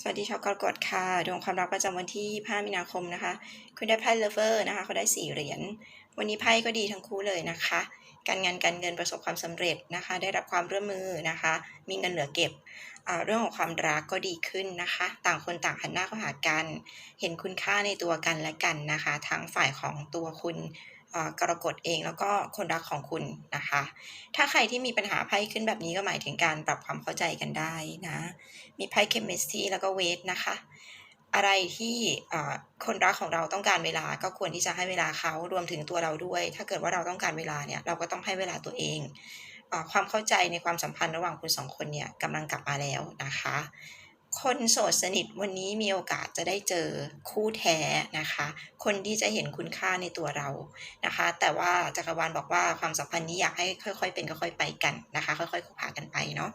สวัสดีชาวกรกฎค่ะ ดวงความรักประจำวันที่ 5 มีนาคมนะคะ คุณได้ไพ่เลเวอร์นะคะ เขาได้ 4 เหรียญ วันนี้ไพ่ก็ดีทั้งคู่เลยนะคะ การงานการเงินประสบความสำเร็จนะคะ ได้รับความร่วมมือนะคะ มีเงินเหลือเก็บ เรื่องของความรักก็ดีขึ้นนะคะ ต่างคนต่างหันหน้าเข้าหากัน เห็นคุณค่าในตัวกันและกันนะคะ ทั้งฝ่ายของตัวคุณอ่ากรกฎเองแล้วก็คนรักของคุณนะคะ ถ้าใครที่มีปัญหาไพ่ขึ้นแบบนี้ก็หมายถึงการปรับความเข้าใจกันได้นะ มีไพ่เคมิสตรีแล้วก็เวทนะคะ อะไรที่อ่าคนรักของเราต้องการเวลาก็ควรที่จะให้เวลาเขารวมถึงตัวเราด้วย ถ้าเกิดว่าเราต้องการเวลาเนี่ยเราก็ต้องให้เวลาตัวเอง ความเข้าใจในความสัมพันธ์ระหว่างคุณสองคนเนี่ยกำลังกลับมาแล้วนะคะ คนโสดสนิทวันนี้มีโอกาสจะได้เจอคู่แท้นะคะ คนที่จะเห็นคุณค่าในตัวเรานะคะ แต่ว่าจักรวาลบอกว่าความสัมพันธ์นี้อยากให้ค่อยๆเป็นค่อยๆไปกันนะคะ ค่อยๆคบหากันไปเนาะ